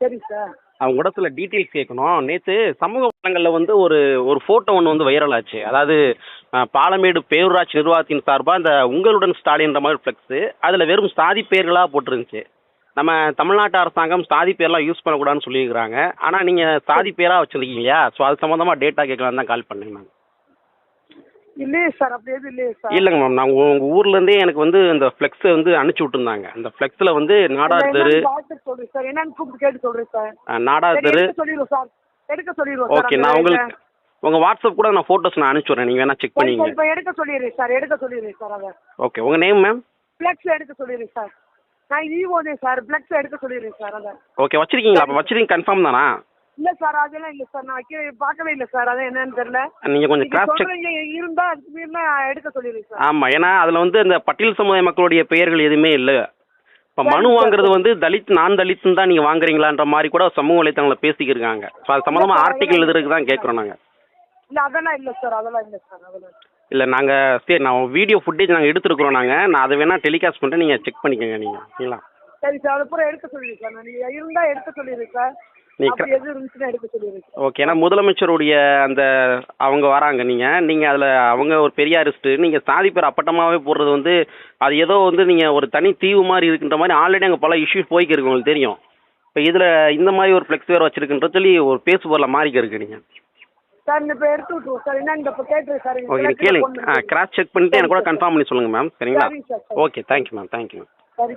சரி சார். அவங்க உடத்துல டீட்டெயில்ஸ் கேட்கணும் நேற்று சமூக வளங்களில் வந்து ஒரு ஒரு ஃபோட்டோ ஒன்று வந்து வைரல் ஆச்சு. அதாவது பாலமேடு பேரூராட்சி நிர்வாகத்தின் சார்பாக இந்த உங்களுடன் ஸ்டாலின்ற மாதிரி ஃப்ளெக்ஸு அதில் வெறும் சாதி பேர்களாக போட்டிருந்துச்சு. நம்ம தமிழ்நாட்டு அரசாங்கம் சாதி பேர்லாம் யூஸ் பண்ணக்கூடாதுன்னு சொல்லியிருக்கிறாங்க. ஆனால் நீங்கள் சாதி பேராக வச்சுருக்கீங்க ஸோ அது சம்மந்தமாக டேட்டா கேட்கலான்னு தான் கால் பண்ணேன் நான். இல்லையே சார் அப்படி எதுவும் இல்லையே சார். இல்லைங்க மேம். நான் உங்கள் ஊர்லேருந்தே எனக்கு வந்து இந்த ஃப்ளெக்ஸை வந்து அனுப்பிச்சி விட்டுருந்தாங்க. அந்த ஃப்ளெக்ஸில் வந்து நாடார் தெரு. பார்த்து சார். என்னன்னு கூப்பிட்டு கேட்டு சொல்றேன் சார். அஹ், நாடார் தெரு. எடுக்க சொல்லிடுவோம் சார். எடுக்க சொல்லிடுவோம் சார் ஓகே அந்த நான். உங்களுக்கு உங்கள் வாட்ஸ்அப் கூட நான் ஃபோட்டோஸ் நான் அனுப்பிச்சி விட்றேன். நீங்கள் வேணால் செக் சரி, பண்ணிங்க. இப்ப எடுக்க சொல்லிடுறேன் சார் எடுக்க சொல்லிடுறேன் சார் அதை. ஓகே உங்கள் நேம் மேம் ஃப்ளெக்ஸ் எடுக்க சொல்லிடுறேன் சார். நான் ஈவோனே சார் ஃப்ளெக்ஸ் எடுக்க சொல்லிடுறேன் சார் அதை. ஓகே வச்சிருக்கீங்களா? அப்போ வச்சிருக்கீங்க கன்ஃபார்ம் தானா? இல்ல சார் அதெல்லாம் இல்ல சார் நான் வைக்க பார்க்கவே இல்லை சார் அதான் என்னன்னு தெரியல. நீங்கள் கொஞ்சம் நீங்க கிராஸ் சொல்றீங்க இருந்தா அதுக்கு மீறினா எடுக்க சொல்லிடுறேன் சார் ஆமாம் ஏன்னா அதில் வந்து இந்த பட்டியல் சமுதாய மக்களுடைய பெயர்கள் எதுவுமே இல்லை. இப்போ மனு. வாங்குறது வந்து தலித் நான் தலித்னு தான் நீங்கள் வாங்குறீங்களான்ற மாதிரி கூட சமூக வலைத்தளங்களில் பேசிக்கிருக்காங்க ஸோ அது சம்மந்தமாக ஆர்டிக்கல் எழுதுறதுக்கு தான் கேட்குறோம் நாங்கள் இல்ல அதெல்லாம் இல்ல சார் அதெல்லாம் இல்ல சார் அதெல்லாம் இல்ல. நாங்கள் சரி நான் வீடியோ ஃபுட்டேஜ் நாங்கள் எடுத்துருக்குறோம் நாங்கள் நான் அதை வேணால் டெலிகாஸ்ட் பண்ணிட்டு நீங்கள் செக் பண்ணிக்கோங்க நீங்கள் ஓகேங்களா சரி சார் அது எடுக்க சொல்லிடுறேன் சார் நீங்க இருந்தா எடுக்க சொல்லிடுறேன் சார் நீ ஓகே ஏன்னா முதலமைச்சருடைய அந்த அவங்க வராங்க. நீங்கள் நீங்கள் அதில் அவங்க ஒரு பெரியாரிஸ்ட்டு நீங்கள் சாதி பேர் அப்பட்டமாகவே போடுறது வந்து அது ஏதோ வந்து நீங்கள் ஒரு தனி தீவு மாதிரி இருக்குன்ற மாதிரி ஆல்ரெடி அங்கே பல இஷ்யூஸ் போய்க்கிருக்கு உங்களுக்கு தெரியும். இப்போ இதில் இந்த மாதிரி ஒரு ஃப்ளெக்ஸ் வேறு வச்சிருக்குன்ற சொல்லி ஒரு பேசு பொருளை மாறிக்க இருக்கு நீங்கள் ஓகே கேளுங்க. ஆ கிராஸ் செக் பண்ணிட்டு எனக்கு கூட கன்ஃபார்ம் பண்ணி சொல்லுங்கள் மேம் சரிங்களா? சரிங்க சார் சரி. Okay thank you ma'am thank you ma'am